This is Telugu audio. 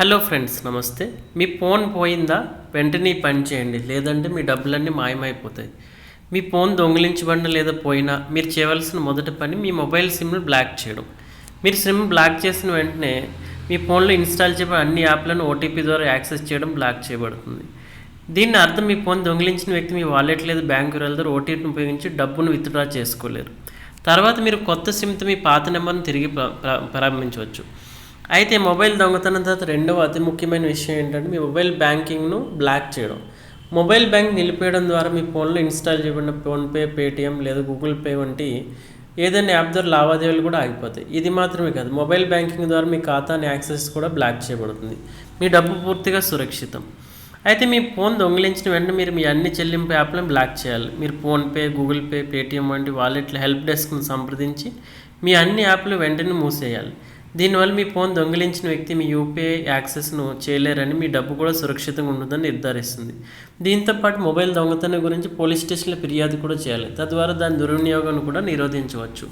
హలో ఫ్రెండ్స్ నమస్తే. మీ ఫోన్ పోయిందా? వెంటనే పని చేయండి. లేదంటే మీ డబ్బులన్నీ మాయమైపోతాయి. మీ ఫోన్ దొంగిలించబడిన లేదా పోయినా మీరు చేయవలసిన మొదటి పని మీ మొబైల్ సిమ్ను బ్లాక్ చేయడం. మీరు సిమ్ బ్లాక్ చేసిన వెంటనే మీ ఫోన్లో ఇన్స్టాల్ చేయబడిన అన్ని యాప్లను ఓటీపీ ద్వారా యాక్సెస్ చేయడం బ్లాక్ చేయబడుతుంది. దీన్ని అర్థం మీ ఫోన్ దొంగిలించిన వ్యక్తి మీ వాలెట్ లేదా బ్యాంకు వెళ్తారు ఓటీపీని ఉపయోగించి డబ్బును విత్డ్రా చేసుకోలేరు. తర్వాత మీరు కొత్త సిమ్తో మీ పాత నెంబర్ను తిరిగి ప్ర- ప్రారంభించవచ్చు. అయితే మొబైల్ దొంగతనం తర్వాత రెండవ అతి ముఖ్యమైన విషయం ఏంటంటే మీ మొబైల్ బ్యాంకింగ్ను బ్లాక్ చేయడం. మొబైల్ బ్యాంక్ నిలిపేయడం ద్వారా మీ ఫోన్లో ఇన్స్టాల్ చేయబడిన ఫోన్పే పేటిఎం లేదా గూగుల్ పే వంటి ఏదైనా యాప్ ద్వారా లావాదేవీలు కూడా ఆగిపోతాయి. ఇది మాత్రమే కాదు మొబైల్ బ్యాంకింగ్ ద్వారా మీ ఖాతాని యాక్సెస్ కూడా బ్లాక్ చేయబడుతుంది. మీ డబ్బు పూర్తిగా సురక్షితం. అయితే మీ ఫోన్ దొంగిలించిన వెంటనే మీరు మీ అన్ని చెల్లింపు యాప్లను బ్లాక్ చేయాలి. మీరు ఫోన్పే గూగుల్ పే పేటిఎం వంటి వాలెట్ల హెల్ప్ డెస్క్ను సంప్రదించి మీ అన్ని యాప్లు వెంటనే మూసేయాలి. దీనివల్ల మీ ఫోన్ దొంగిలించిన వ్యక్తి మీ యూపీఐ యాక్సెస్ను చేయలేరని మీ డబ్బు కూడా సురక్షితంగా ఉంటుందని నిర్ధారిస్తుంది. దీంతో పాటు మొబైల్ దొంగతనం గురించి పోలీస్ స్టేషన్లో ఫిర్యాదు కూడా చేయాలి. తద్వారా దాని దుర్వినియోగాన్ని కూడా నిరోధించవచ్చు.